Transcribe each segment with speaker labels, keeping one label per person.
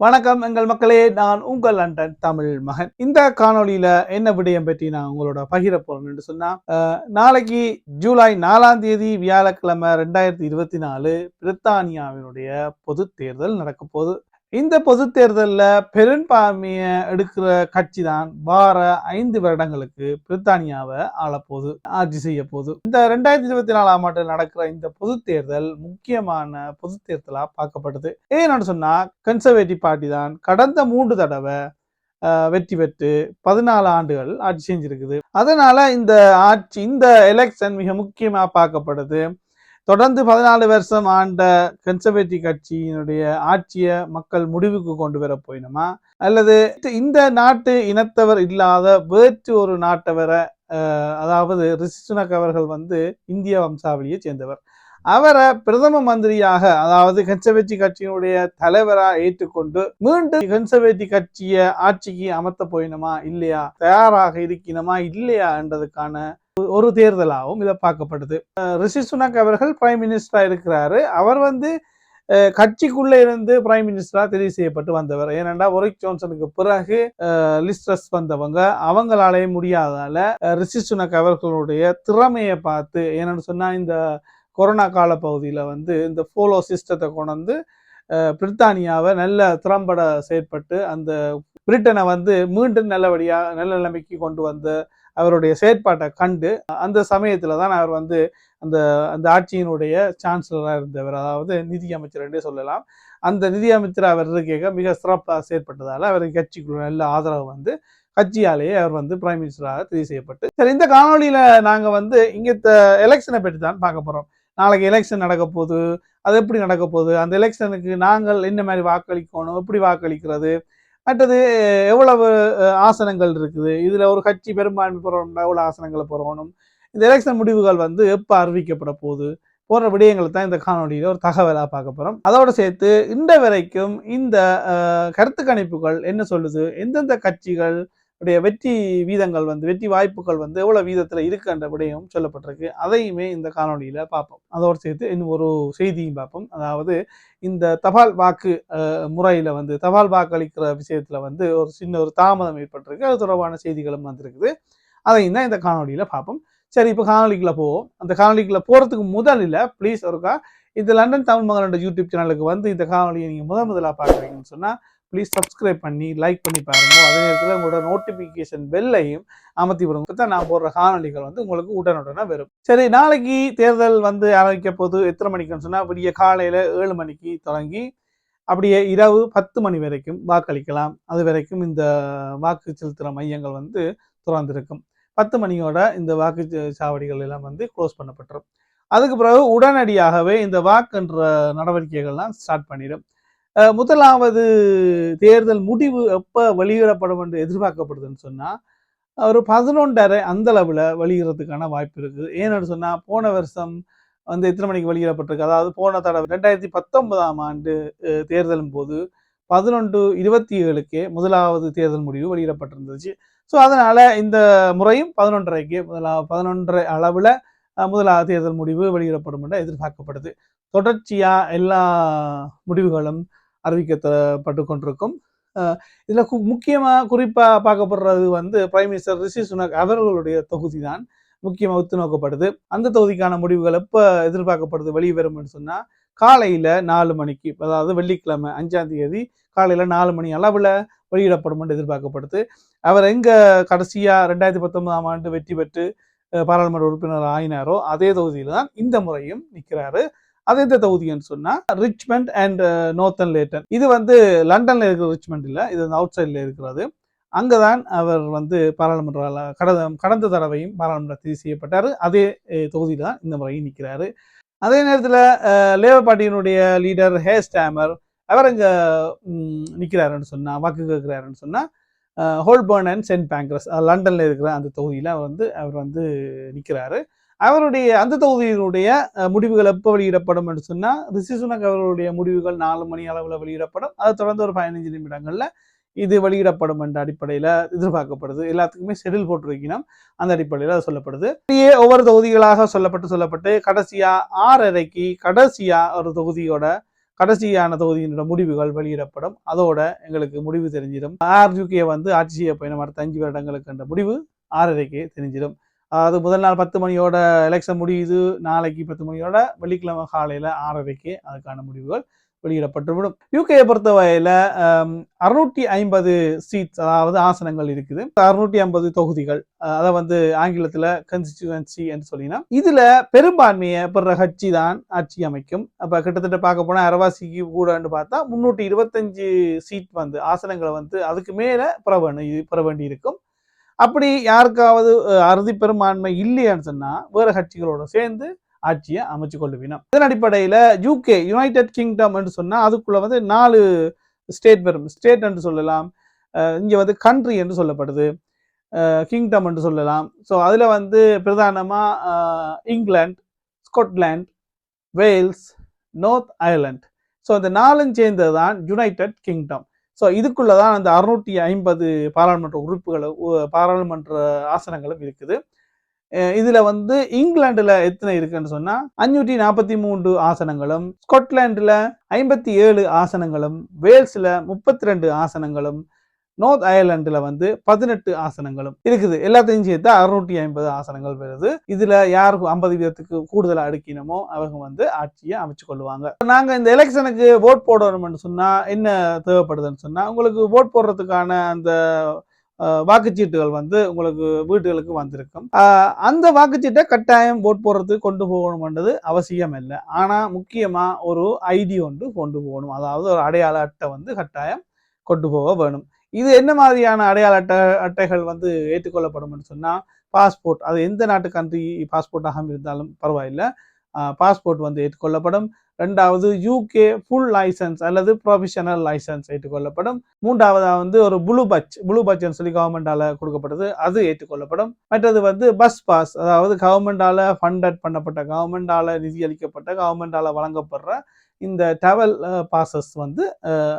Speaker 1: வணக்கம் எங்கள் மக்களே. நான் உங்கள் லண்டன் தமிழ் மகன். இந்த காணொளியில என்ன விடயம் பற்றி நான் உங்களோட பகிர போறேன் என்று சொன்னா அஹ், நாளைக்கு ஜூலை நாலாம் தேதி வியாழக்கிழமை ரெண்டாயிரத்தி இருபத்தி நாலு பிரித்தானியாவினுடைய பொது தேர்தல் நடக்க போகுது இந்த பொது தேர்தலில் பெரும்பான்மையை எடுக்கிற கட்சி தான் வார ஐந்து வருடங்களுக்கு பிரித்தானியாவை ஆளப்போகுது ஆட்சி செய்ய போகுது இந்த ரெண்டாயிரத்தி இருபத்தி நாலாம் ஆண்டு நடக்கிற இந்த பொது தேர்தல் முக்கியமான பொது தேர்தலா பார்க்கப்படுது. ஏன்னு சொன்னா கன்சர்வேட்டிவ் பார்ட்டி தான் கடந்த மூன்று தடவை வெற்றி பெற்று பதினாலு ஆண்டுகள் ஆட்சி செஞ்சிருக்குது. அதனால இந்த ஆட்சி இந்த எலெக்ஷன் மிக முக்கியமா பார்க்கப்படுது. தொடர்ந்து பதினாலு வருஷம் ஆண்ட கன்சர்வேட்டிவ் கட்சியினுடைய ஆட்சியை மக்கள் முடிவுக்கு கொண்டு வர போயினுமா? அல்லது இந்த நாட்டு இனத்தவர் இல்லாத வேற்று ஒரு நாட்டவரை அதாவது ரிஷிசுனக் அவர்கள் வந்து இந்திய வம்சாவளியை சேர்ந்தவர். அவரை பிரதம மந்திரியாக அதாவது கன்சர்வேட்டிவ் கட்சியினுடைய தலைவரா ஏற்றுக்கொண்டு மீண்டும் கன்சர்வேட்டிவ் கட்சியை ஆட்சிக்கு அமர்த்த போயினுமா? இல்லையா? தயாராக இருக்கணுமா இல்லையா? என்றதுக்கான ஒரு தேர்தலாகவும் இதை பார்க்கப்படுது. ரிஷி சுனக் அவர்கள் பிரைம் மினிஸ்டராக இருக்கிறாரு. அவர் வந்து கட்சிக்குள்ளே இருந்து பிரைம் மினிஸ்டராக தெரிவு செய்யப்பட்டு வந்தவர். ஏனென்றா ஒரிக் ஜோன்சனுக்கு பிறகு லிஸ்ட்ரஸ் வந்தவங்க. அவங்களாலே முடியாதால ரிஷி சுனக் அவர்களுடைய திறமையை பார்த்து ஏன்னு சொன்னால் இந்த கொரோனா கால பகுதியில் வந்து இந்த ஃபோலோ சிஸ்டத்தை கொண்டு வந்து பிரித்தானியாவை நல்ல திறம்பட செயற்பட்டு அந்த பிரிட்டனை வந்து மீண்டும் நல்லபடியாக நல்ல நிலைமைக்கு கொண்டு வந்த அவருடைய செயற்பாட்டை கண்டு அந்த சமயத்தில் தான் அவர் வந்து அந்த அந்த ஆட்சியினுடைய சான்சலராக இருந்தவர். அதாவது நிதி அமைச்சர் என்றே சொல்லலாம். அந்த நிதி அமைச்சர் அவர் இருக்க மிக சிறப்பாக செயற்பட்டதால் அவருக்கு கட்சிக்குள்ள நல்ல ஆதரவு வந்து கட்சியாலேயே அவர் வந்து பிரைம் மினிஸ்டராக தெரிவு செய்யப்பட்டு. சரி இந்த காணொலியில் நாங்கள் வந்து இங்கே எலெக்ஷனை பற்றி தான் பார்க்க போகிறோம் நாளைக்கு எலெக்ஷன் நடக்க போகுது. அது எப்படி நடக்க போகுது? அந்த எலெக்ஷனுக்கு நாங்கள் என்ன மாதிரி வாக்களிக்கணும்? எப்படி வாக்களிக்கிறது? மற்றது எவ்வளவு ஆசனங்கள் இருக்குது? இதில் ஒரு கட்சி பெரும்பான்மை பெறணும்னா எவ்வளோ ஆசனங்களை பெறணும் இந்த எலெக்ஷன் முடிவுகள் வந்து எப்போ அறிவிக்கப்பட போகுது? போன்ற விடயங்களை தான் இந்த காணொலியில் ஒரு தகவலாக பார்க்க போகிறோம் அதோடு சேர்த்து இந்த வரைக்கும் இந்த கருத்து கணிப்புகள் என்ன சொல்லுது? எந்தெந்த கட்சிகள் உடைய வெற்றி வீதங்கள் வந்து வெற்றி வாய்ப்புகள் வந்து எவ்வளவு வீதத்துல இருக்குன்ற விடயம் சொல்லப்பட்டிருக்கு. அதையுமே இந்த காணொளியில பார்ப்போம். அதோடு சேர்த்து இன்னும் ஒரு செய்தியும் பார்ப்போம். அதாவது இந்த தபால் வாக்கு முறையில் முறையில வந்து தபால் வாக்கு அளிக்கிற விஷயத்துல வந்து ஒரு சின்ன ஒரு தாமதம் ஏற்பட்டிருக்கு. அது தொடர்பான செய்திகளும் வந்திருக்குது. அதையும் தான் இந்த காணொளியில பார்ப்போம். சரி இப்போ காணொலிக்குள்ள போவோம். அந்த காணொலிக்குள்ள போறதுக்கு முதலில் ப்ளீஸ் ஒருக்கா இந்த லண்டன் தமிழ் மகனோட யூடியூப் சேனலுக்கு வந்து இந்த காணொலியை நீங்கள் முதல் முதலாக பார்க்குறீங்கன்னு சொன்னால் ப்ளீஸ் சப்ஸ்கிரைப் பண்ணி லைக் பண்ணி பாருங்க. அதே நேரத்தில் உங்களோட நோட்டிஃபிகேஷன் பெல்லையும் அமர்த்தி விடுங்க. தான் நான் போடுற காணொலிகள் வந்து உங்களுக்கு உடனுடனே வரும். சரி நாளைக்கு தேர்தல் வந்து ஆரம்பிக்க போது எத்தனை மணிக்குன்னு சொன்னால் விடிய காலையில் ஏழு மணிக்கு தொடங்கி அப்படியே இரவு பத்து மணி வரைக்கும் வாக்களிக்கலாம். அது வரைக்கும் இந்த வாக்கு செலுத்துகிற மையங்கள் வந்து திறந்திருக்கும். பத்து மணியோட இந்த வாக்கு சாவடிகள் எல்லாம் வந்து க்ளோஸ் பண்ணப்பட்டுரும். அதுக்கு பிறகு உடனடியாகவே இந்த வாக்குன்ற நடவடிக்கைகள்லாம் ஸ்டார்ட் பண்ணிடும். முதலாவது தேர்தல் முடிவு எப்போ வெளியிடப்படும் என்று எதிர்பார்க்கப்படுதுன்னு சொன்னால் ஒரு பதினொன்றரை அந்த அளவில் வெளியிடறதுக்கான வாய்ப்பு இருக்குது. ஏன்னு சொன்னால் போன வருஷம் வந்து எத்தனை மணிக்கு வெளியிடப்பட்டிருக்கு? அதாவது போன தடவை ரெண்டாயிரத்தி பத்தொன்பதாம் ஆண்டு தேர்தலும் போது பதினொன்று இருபத்தி ஏழுக்கே முதலாவது தேர்தல் முடிவு வெளியிடப்பட்டிருந்துச்சு. ஸோ அதனால் இந்த முறையும் பதினொன்றரைக்கு முதலாவது பதினொன்றரை அளவில் முதலாவது தேர்தல் முடிவு வெளியிடப்படும் என்று எதிர்பார்க்கப்படுது. தொடர்ச்சியாக எல்லா முடிவுகளும் அறிவிக்கப்பட்டு கொண்டிருக்கும். இதில் முக்கியமாக குறிப்பாக பார்க்கப்படுறது வந்து பிரைம் மினிஸ்டர் ரிஷி சுனக் அவர்களுடைய தொகுதி தான் முக்கியமாக ஒத்து நோக்கப்படுது அந்த தொகுதிக்கான முடிவுகள் எப்போ எதிர்பார்க்கப்படுது வெளிவரும்னு சொன்னால் காலையில் நாலு மணிக்கு அதாவது வெள்ளிக்கிழமை அஞ்சாம் தேதி காலையில் நாலு மணி அளவில் வெளியிடப்படும் என்று எதிர்பார்க்கப்படுது. அவர் எங்கே கடைசியாக ரெண்டாயிரத்தி பத்தொன்பதாம் ஆண்டு வெற்றி பெற்று பாராளுமன்ற உறுப்பினர் ஆயினாரோ அதே தொகுதியில் தான் இந்த முறையும் நிற்கிறாரு அது எந்த தொகுதின்னு சொன்னா ரிச்மண்ட் அண்ட் நோர்த்தன் லேட்டன் இது வந்து லண்டன்ல இருக்கிற ரிச்மண்ட் இல்லை இது அவுட் சைட்ல இருக்கிறது. அங்கதான் அவர் வந்து பாராளுமன்ற கடந்த கடந்த தடவையும் பாராளுமன்ற தெரிவு செய்யப்பட்டார். அதே தொகுதியில் தான் இந்த முறையும் நிற்கிறாரு அதே நேரத்தில் அஹ், லேபர் பார்ட்டியினுடைய லீடர் ஹே ஸ்டாமர் அவர் அங்கே நிற்கிறாருன்னு சொன்னால் வாக்கு கேட்கிறாருன்னு சொன்னால் ஹோல்பர்ன் அண்ட் சென்ட் பேங்க்ரஸ் லண்டனில் இருக்கிற அந்த தொகுதியில் அவர் வந்து அவர் வந்து நிற்கிறாரு அவருடைய அந்த தொகுதியினுடைய முடிவுகள் எப்போ வெளியிடப்படும் என்று சொன்னால் ரிஷி சுனக் அவருடைய முடிவுகள் நாலு மணி அளவில் வெளியிடப்படும். அதை தொடர்ந்து ஒரு பதினஞ்சு நிமிடங்களில் இது வெளியிடப்படும் என்ற அடிப்படையில் எதிர்பார்க்கப்படுது. எல்லாத்துக்குமே ஷெடியூல் போட்டிருக்கணும். அந்த அடிப்படையில் அது சொல்லப்படுது. இப்படியே ஒவ்வொரு தொகுதிகளாக சொல்லப்பட்டு சொல்லப்பட்டு கடைசியாக ஆறரைக்கு கடைசியாக ஒரு தொகுதியோட கடைசியான தொகுதியினோட முடிவுகள் வெளியிடப்படும். அதோட எங்களுக்கு முடிவு தெரிஞ்சிடும். ஆர்ஜுகே வந்து ஆட்சி செய்ய பயணம் அடுத்த அஞ்சு வருடங்களுக்கு என்ற முடிவு ஆறரைக்கு தெரிஞ்சிடும். அது முதல் நாள் பத்து மணியோட எலெக்ஷன் முடியுது. நாளைக்கு பத்து மணியோட வெள்ளிக்கிழமை காலையில் ஆறரைக்கு அதுக்கான முடிவுகள் வெளியிடப்பட்டுவிடும். யூகேயை பொறுத்தவரையில் அறுநூற்றி ஐம்பது சீட்ஸ் அதாவது ஆசனங்கள் இருக்குது. அறுநூற்றி ஐம்பது தொகுதிகள் அதை வந்து ஆங்கிலத்தில் கன்ஸ்டிச்சுவன்சி என்று சொல்லினா இதில் பெரும்பான்மையை பெற கட்சி தான் ஆட்சி அமைக்கும். அப்போ கிட்டத்தட்ட பார்க்க போனால் அரவாசிக்கு கூடன்னு பார்த்தா முன்னூற்றி இருபத்தஞ்சு சீட் வந்து ஆசனங்களை வந்து அதுக்கு மேலே பெற வேணும் பெற வேண்டி இருக்கும் அப்படி யாருக்காவது அறுதி பெரும்பான்மை இல்லையான்னு சொன்னா வேற கட்சிகளோட சேர்ந்து ஆட்சியை அமைச்சு கொள்ளுவினோம். இதன் அடிப்படையில் யூகே யுனைடெட் கிங்டம் என்று சொன்னால் அதுக்குள்ளே வந்து நாலு ஸ்டேட் பெரும் ஸ்டேட் என்று சொல்லலாம். இங்கே வந்து கண்ட்ரி என்று சொல்லப்படுது. கிங்டம் என்று சொல்லலாம். ஸோ அதில் வந்து பிரதானமாக England Scotland Wales North Ireland so இந்த நாலும் சேர்ந்தது தான் யுனைடெட் கிங்டம் ஸோ இதுக்குள்ள தான் அந்த அறுநூற்றி ஐம்பது பாராளுமன்ற உறுப்புகளும் பாராளுமன்ற ஆசனங்களும் இருக்குது. இதில் இதுல வந்து இங்கிலாந்துல எத்தனை இருக்குன்னு சொன்னா அஞ்சூற்றி நாற்பத்தி மூன்று ஆசனங்களும் ஸ்காட்லாண்டில் ஐம்பத்தி ஏழு ஆசனங்களும் வேல்ஸ்ல முப்பத்தி ரெண்டு ஆசனங்களும் நார்த் அயர்லாண்டில் வந்து பதினெட்டு ஆசனங்களும் இருக்குது. எல்லாத்தையும் சேர்த்து அறுநூற்றி ஐம்பது ஆசனங்கள் வருது. இதுல யார் ஐம்பது வீதத்துக்கு கூடுதலாக அடுக்கினமோ அவங்க வந்து ஆட்சியை அமைச்சு கொள்ளுவாங்க. நாங்க இந்த எலெக்ஷனுக்கு ஓட் போடணும்னு சொன்னா என்ன தேவைப்படுதுன்னு சொன்னா உங்களுக்கு ஓட் போடுறதுக்கான அந்த வாக்குச்சீட்டுகள் வந்து உங்களுக்கு வீடுகளுக்கு வந்திருக்கும். அந்த வாக்குச்சீட்டை கட்டாயம் ஓட் போடுறதுக்கு கொண்டு போகணும்ன்றது அவசியம் இல்லை. ஆனால் முக்கியமாக ஒரு ஐடி ஒன்று கொண்டு போகணும். அதாவது ஒரு அடையாள அட்டை வந்து கட்டாயம் கொண்டு போக வேணும். இது என்ன மாதிரியான அடையாள அட்டை அட்டைகள் வந்து ஏற்றுக்கொள்ளப்படும்னு சொன்னால் பாஸ்போர்ட் அது எந்த நாட்டு கண்ட்ரி பாஸ்போர்ட்டாக இருந்தாலும் பரவாயில்லை. பாஸ்போர்ட் வந்து ஏற்றுக்கொள்ளப்படும். ரெண்டாவது யூகே ஃபுல் லைசன்ஸ் அல்லது ப்ரொஃபஷனல் லைசன்ஸ் ஏற்றுக்கொள்ளப்படும். மூன்றாவதாக வந்து ஒரு ப்ளூ பட்ச் ப்ளூ பட்ச்னு சொல்லி கவர்மெண்டால் கொடுக்கப்படுது அது ஏற்றுக்கொள்ளப்படும். மற்றது வந்து பஸ் பாஸ் அதாவது கவர்மெண்டால் ஃபண்டட் பண்ணப்பட்ட கவர்மெண்டால் நிதி அளிக்கப்பட்ட வழங்கப்படுற இந்த டிராவல் பாசஸ் வந்து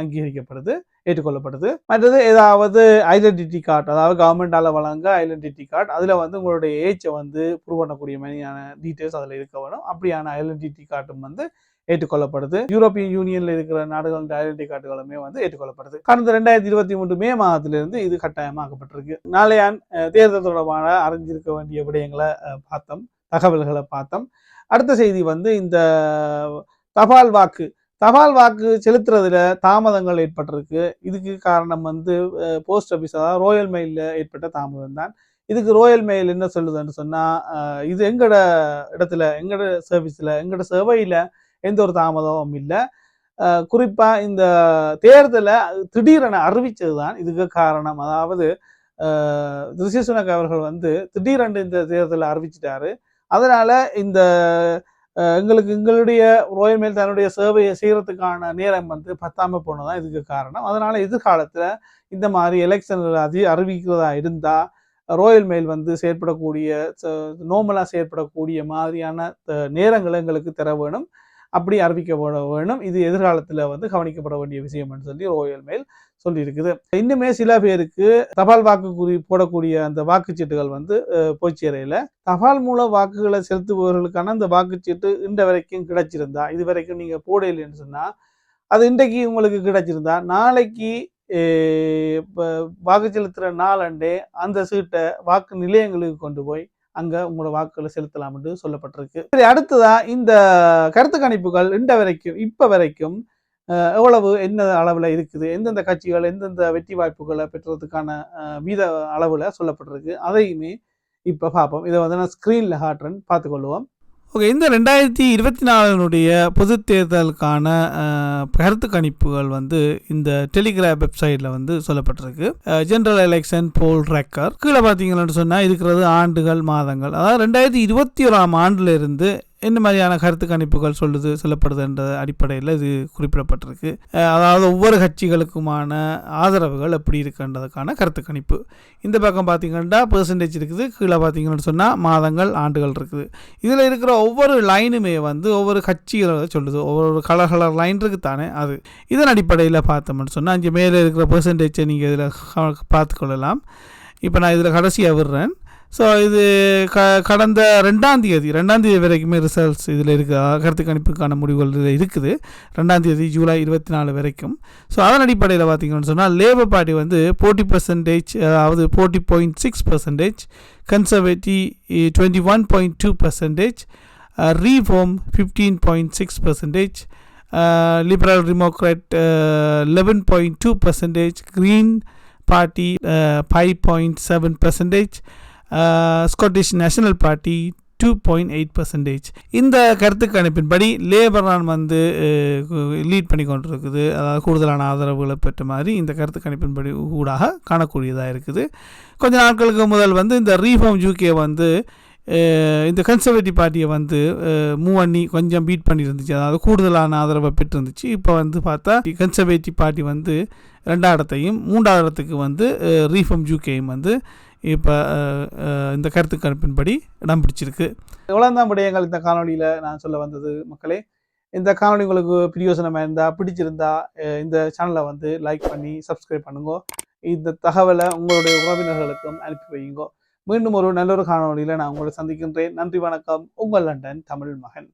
Speaker 1: அங்கீகரிக்கப்படுது. ஏற்றுக்கொள்ளப்படுது. மற்றது ஏதாவது ஐடென்டிட்டி கார்டு அதாவது கவர்மெண்டால் வழங்க ஐடென்டிட்டி கார்டு அதில் வந்து உங்களுடைய ஏஜை வந்து ப்ரூவ் பண்ணக்கூடிய மாதிரியான டீட்டெயில்ஸ் அதில் இருக்க வேணும். அப்படியான ஐடென்டிட்டி கார்டும் வந்து ஏற்றுக்கொள்ளப்படுது. யூரோப்பியன் யூனியன்ல இருக்கிற நாடுகளின் ஐடென்டி கார்டுகளுமே வந்து ஏற்றுக்கொள்ளப்படுது. கடந்த ரெண்டாயிரத்தி இருபத்தி மூன்று மே மாதத்திலிருந்து இது கட்டாயமாக்கப்பட்டிருக்கு. நாளையான் தேர்தல் தொடர்பான அறிஞ்சிருக்க வேண்டிய விடயங்களை பார்த்தோம். தகவல்களை பார்த்தோம். அடுத்த செய்தி வந்து இந்த தபால் வாக்கு தபால் வாக்கு செலுத்துறதுல தாமதங்கள் ஏற்பட்டிருக்கு. இதுக்கு காரணம் வந்து போஸ்ட் ஆஃபீஸ் அதாவது ரோயல் மெயிலில் ஏற்பட்ட தாமதம் தான் இதுக்கு ரோயல் மெயில் என்ன சொல்லுதுன்னு சொன்னால் இது எங்கட இடத்துல எங்கட சர்வீஸில் எங்களோட சேவையில் எந்த ஒரு தாமதமும் இல்லை. குறிப்பாக இந்த தேர்தலை திடீரென அறிவித்தது தான் இதுக்கு காரணம். அதாவது ரிஷி சுனக் அவர்கள் வந்து திடீரென்று இந்த தேர்தலை அறிவிச்சிட்டாரு. அதனால் இந்த எங்களுக்கு எங்களுடைய ரோயல் மேல் தன்னுடைய சேவையை செய்கிறதுக்கான நேரம் வந்து பத்தாமல் போனதான் இதுக்கு காரணம். அதனால் எதிர்காலத்தில் இந்த மாதிரி எலெக்ஷனில் அதி அறிவிக்கிறதா இருந்தால் ரோயல் மெயில் வந்து செயற்படக்கூடிய நோமலாக செயற்படக்கூடிய மாதிரியான நேரங்களை எங்களுக்கு தர வேணும். அப்படி அறிவிக்கப்பட வேணும் இது எதிர்காலத்தில் வந்து கவனிக்கப்பட வேண்டிய விஷயம்னு சொல்லி ரோயல் மெயில் சொல்லியிருக்குது. இன்னுமே சில பேருக்கு தபால் வாக்கு குறி போடக்கூடிய அந்த வாக்குச்சீட்டுகள் வந்து அஹ், தபால் மூல வாக்குகளை செலுத்துபவர்களுக்கான அந்த வாக்குச்சீட்டு இந்த வரைக்கும் கிடைச்சிருந்தா இது வரைக்கும் நீங்கள் போடலைன்னு சொன்னால் அது இன்றைக்கு உங்களுக்கு கிடைச்சிருந்தா நாளைக்கு வாக்கு செலுத்துகிற நாளண்டே அந்த சீட்டை வாக்கு நிலையங்களுக்கு கொண்டு போய் அங்கே உங்களோட வாக்குகளை செலுத்தலாம் என்று சொல்லப்பட்டிருக்கு. சரி அடுத்ததா இந்த கருத்து கணிப்புகள் இந்த வரைக்கும் இப்போ வரைக்கும் எவ்வளவு என்ன அளவில் இருக்குது எந்தெந்த கட்சிகள் எந்தெந்த வெற்றி வாய்ப்புகளை பெற்றதுக்கான வீத அளவில் சொல்லப்பட்டிருக்கு. அதையுமே இப்போ பார்ப்போம். இதை வந்து நான் ஸ்க்ரீனில் காட்டுறேன். பார்த்துக்கொள்வோம். ஓகே இந்த ரெண்டாயிரத்தி இருபத்தி நாலினுடைய பொது தேர்தலுக்கான கருத்து கணிப்புகள் வந்து இந்த டெலிகிராம் வெப்சைட்டில் வந்து சொல்லப்பட்டிருக்கு. ஜென்ரல் எலெக்ஷன் போல் ரெக்கர் கீழே பார்த்தீங்கன்னு சொன்னால் இருக்கிறது ஆண்டுகள் மாதங்கள். அதாவது ரெண்டாயிரத்தி இருபத்தி ஓராம் ஆண்டுலேருந்து என்ன மாதிரியான கருத்து கணிப்புகள் சொல்லுது சொல்லப்படுது என்ற அடிப்படையில் இது குறிப்பிடப்பட்டிருக்கு. அதாவது ஒவ்வொரு கட்சிகளுக்குமான ஆதரவுகள் எப்படி இருக்குன்றதுக்கான கருத்து கணிப்பு. இந்த பக்கம் பார்த்தீங்கன்னா பெர்சன்டேஜ் இருக்குது கீழே பார்த்தீங்கன்னு சொன்னால் மாதங்கள் ஆண்டுகள் இருக்குது. இதில் இருக்கிற ஒவ்வொரு லைனுமே வந்து ஒவ்வொரு கட்சிகளை சொல்லுது. ஒவ்வொரு கலர் கலர் லைன் இருக்குது தானே அது. இதன் அடிப்படையில் பார்த்தோம்னு சொன்னால் இங்கே மேலே இருக்கிற பெர்சன்டேஜை நீங்கள் இதில் பார்த்துக்கொள்ளலாம். இப்போ நான் இதில் கடைசியாக விடுறேன். ஸோ இது க கடந்த ரெண்டாம் தேதி ரெண்டாம் தேதி வரைக்குமே ரிசல்ட்ஸ் இதில் இருக்குது கருத்து கணிப்புக்கான முடிவுகள் இதில் இருக்குது. ரெண்டாம் தேதி ஜூலை இருபத்தி நாலு வரைக்கும். ஸோ அதன் அடிப்படையில் பார்த்தீங்கன்னு சொன்னால் லேபர் பார்ட்டி வந்து ஃபோர்ட்டி பர்சன்டேஜ் அதாவது forty point six percentage Conservative twenty one point two percentage Reform fifteen point six percentage Liberal Democrat eleven point two percentage Green Party five point seven percentage Scottish National Party two point eight percentage இந்த கருத்து கணிப்பின்படி labour தான் வந்து lead பண்ணி கொண்டிருக்குது. அதாவது கூடுதலான ஆதரவுகளை பெற்ற மாதிரி இந்த கருத்து கணிப்பின்படி ஊடாக காணக்கூடியதாக இருக்குது. கொஞ்ச நாட்களுக்கு முதல் வந்து இந்த ரீஃபார்ம் யூகே வந்து இந்த கன்சர்வேட்டிவ் பார்ட்டியை வந்து மூவ் பண்ணி கொஞ்சம் பீட் பண்ணியிருந்துச்சு அதாவது கூடுதலான ஆதரவை பெற்றிருந்துச்சு. இப்போ வந்து பார்த்தா கன்சர்வேட்டிவ் பார்ட்டி வந்து ரெண்டாவது இடத்தையும் மூன்றாவது இடத்துக்கு வந்து ரீஃபார்ம் யூகேயும் வந்து இப்போ இந்த கருத்து கணிப்பின்படி இடம் பிடிச்சிருக்கு. இவ்வளோதான் விடயங்கள் இந்த காணொலியில் நான் சொல்ல வந்தது மக்களே. இந்த காணொலி உங்களுக்கு பிரியோசனமாக இருந்தால் பிடிச்சிருந்தா இந்த சேனலை வந்து லைக் பண்ணி சப்ஸ்கிரைப் பண்ணுங்க. இந்த தகவலை உங்களுடைய உறவினர்களுக்கும் அனுப்பி வையுங்க. மீண்டும் ஒரு நல்ல ஒரு காணொலியில் நான் உங்களை சந்திக்கின்றேன். நன்றி வணக்கம். உங்கள் லண்டன் தமிழ் மகன்.